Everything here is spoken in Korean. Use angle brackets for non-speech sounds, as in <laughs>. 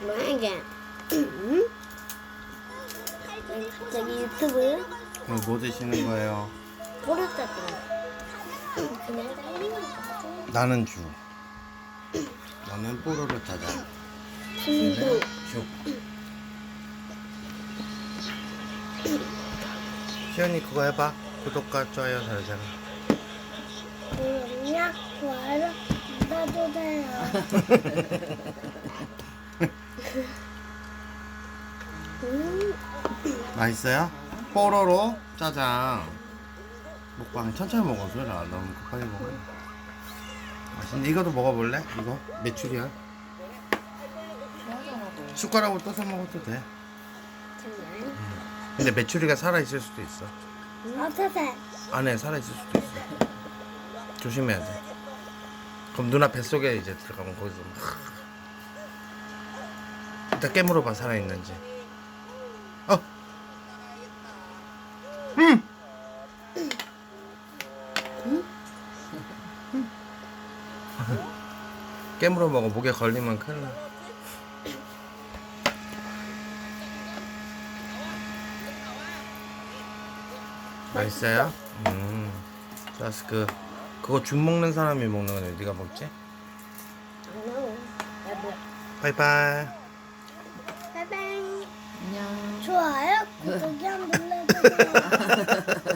뭐야 이게? 음? 갑자기 유튜브 오늘 뭐 드시는 거예요? 보르타도 그냥 달리는 거지. 나는 주. 나는 뽀로로 짜장. 중국 주. 시연이 그거 해봐. 구독과 좋아요 달잖아. 그냥 좋아요 눌러주세요. <laughs> 음, 맛있어요? 뽀로로 짜장. 먹방 천천히 먹어, 소연아. 너무 급하게 먹어. 맛있는데 이것도 먹어볼래? 이거 메추리알. 숟가락으로 떠서 먹어도 돼. 정말. 근데 메추리가 살아 있을 수도 있어. 어떠세? 안에 살아 있을 수도 있어. 조심해야 돼. 그럼 누나 뱃속에 이제 들어가면 거기서 막. 일단 깨물어봐 살아 있는지. 깨물어 먹어 목에 걸리면 큰일 나. 맛있어요? 음. 좋았어. 그 그거 죽 먹는 사람이 먹는 거네. 네가 먹지? 안. 바이바이. 바이바이. 안녕. 좋아요. 구독이 한 눌러주세요. <laughs>